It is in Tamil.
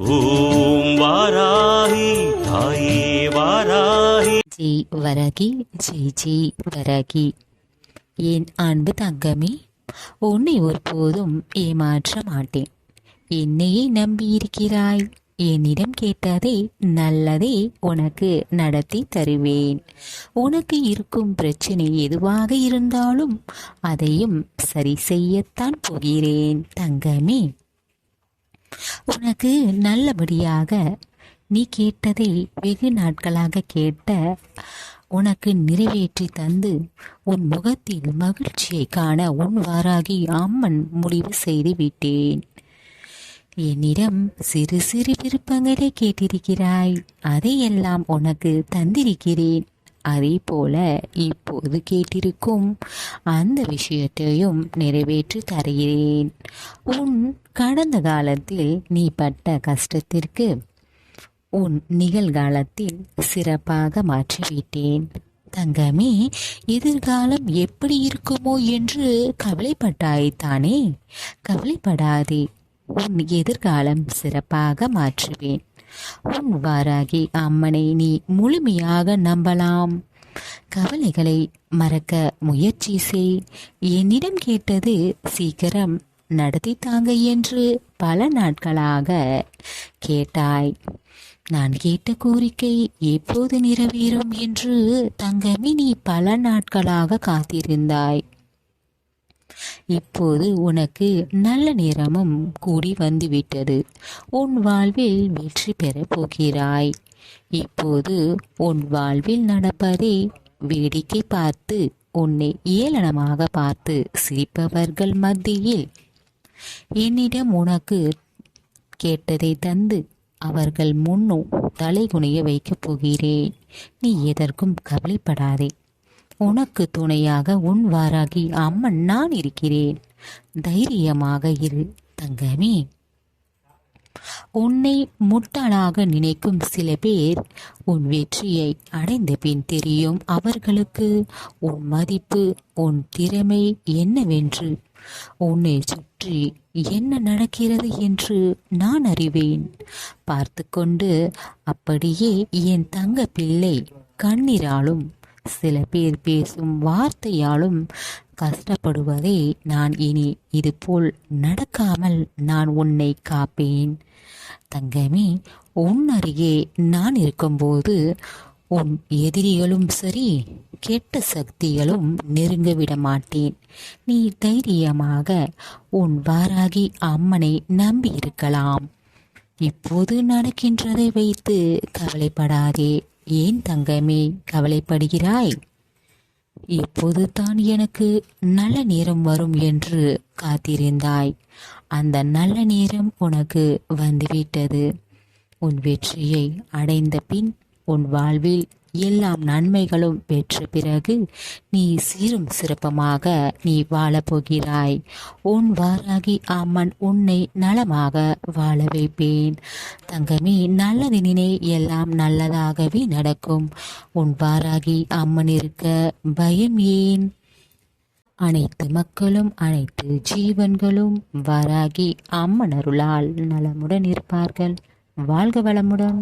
ஓம் வாராகி தாயே வாராகி. ஜெய் வரகி ஜெய் ஜெய் வரகி. என் அன்பு தங்கமே உன்னை ஒருபோதும் ஏமாற்ற மாட்டேன். என்னையே நம்பியிருக்கிறாய். என்னிடம் கேட்டதை நல்லதே உனக்கு நடத்தி தருவேன். உனக்கு இருக்கும் பிரச்சனை எதுவாக இருந்தாலும் அதையும் சரி செய்யத்தான் போகிறேன் தங்கமே. உனக்கு நல்லபடியாக நீ கேட்டதை வெகு நாட்களாக கேட்ட உனக்கு நிறைவேற்றி தந்து உன் முகத்தில் மகிழ்ச்சியை காண உன் வாராகி அம்மன் முடிவு செய்து விட்டேன். என்னிடம் சிறு சிறு விருப்பங்களை கேட்டிருக்கிறாய். அதையெல்லாம் உனக்கு தந்திருக்கிறேன். அதே போல இப்போது கேட்டிருக்கும் அந்த விஷயத்தையும் நிறைவேற்றி தருகிறேன். உன் கடந்த காலத்தில் நீ பட்ட கஷ்டத்திற்கு உன் நிகழ்காலத்தில் சிறப்பாக மாற்றிவிட்டேன். தங்கமே எதிர்காலம் எப்படி இருக்குமோ என்று கவலைப்பட்டாய்த்தானே? கவலைப்படாதே உன் எதிர்காலம் சிறப்பாக மாற்றுவேன். உன் வாராகி அம்மனை நீ முழுமையாக நம்பலாம். கவலைகளை மறக்க முயற்சி செய். என்னிடம் கேட்டது சீக்கிரம் நடத்தி தாங்க என்று பல நாட்களாக கேட்டாய். நான் கேட்ட கோரிக்கை எப்போது நிறைவேறும் என்று தங்கமே நீ பல நாட்களாக காத்திருந்தாய். இப்போது உனக்கு நல்ல நேரமும் கூடி வந்துவிட்டது. உன் வாழ்வில் வெற்றி பெறப் போகிறாய். இப்போது உன் வாழ்வில் நடப்பதை வேடிக்கை பார்த்து உன்னை ஏளனமாக பார்த்து சிரிப்பவர்கள் மத்தியில் என்னிடம் உனக்கு கேட்டதை தந்து அவர்கள் முன்னும் தலைகுனிய வைக்கப் போகிறேன். நீ எதற்கும் கவலைப்படாதே. உனக்கு துணையாக உன் வாராகி அம்மன் நான் இருக்கிறேன். தைரியமாக இரு தங்கமே. உன்னை முட்டாளாக நினைக்கும் சில பேர் உன் வெற்றியை அடைந்த பின் தெரியும் அவர்களுக்கு. உன் மதிப்பு உன் திறமை என்னவென்று? உன்னை சுற்றி என்ன நடக்கிறது என்று நான் அறிவேன். பார்த்து கொண்டு அப்படியே என் தங்க பிள்ளை கண்ணீராலும் சில பேர் பேசும் வார்த்தையாலும் கஷ்டப்படுவதை நான் இனி இதுபோல் நடக்காமல் நான் உன்னை காப்பேன். தங்கமே உன் அருகே நான் இருக்கும்போது உன் எதிரிகளும் சரி கெட்ட சக்திகளும் நெருங்க விட மாட்டேன். நீ தைரியமாக உன் வாராகி அம்மனை நம்பி இருக்கலாம் இப்போது நடக்கின்றதை வைத்து கவலைப்படாதே. ஏன் தங்கமே கவலைப்படுகிறாய்? இப்போது தான் எனக்கு நல்ல நேரம் வரும் என்று காத்திருந்தாய். அந்த நல்ல நேரம் உனக்கு வந்துவிட்டது. உன் வெற்றியை அடைந்த பின் உன் வாழ்வில் எல்லாம் நன்மைகளும் பெற்ற பிறகு நீ சீரும் சிறப்பமாக நீ வாழப்போகிறாய். உன் வாராகி அம்மன் உன்னை நலமாக வாழ வைப்பேன். தங்கமே நல்லது நினை எல்லாம் நல்லதாகவே நடக்கும். உன் வாராகி அம்மன் இருக்க பயம் ஏன்? அனைத்து மக்களும் அனைத்து ஜீவன்களும் வாராகி அம்மனருளால் நலமுடன் இருப்பார்கள். வாழ்க வளமுடன்.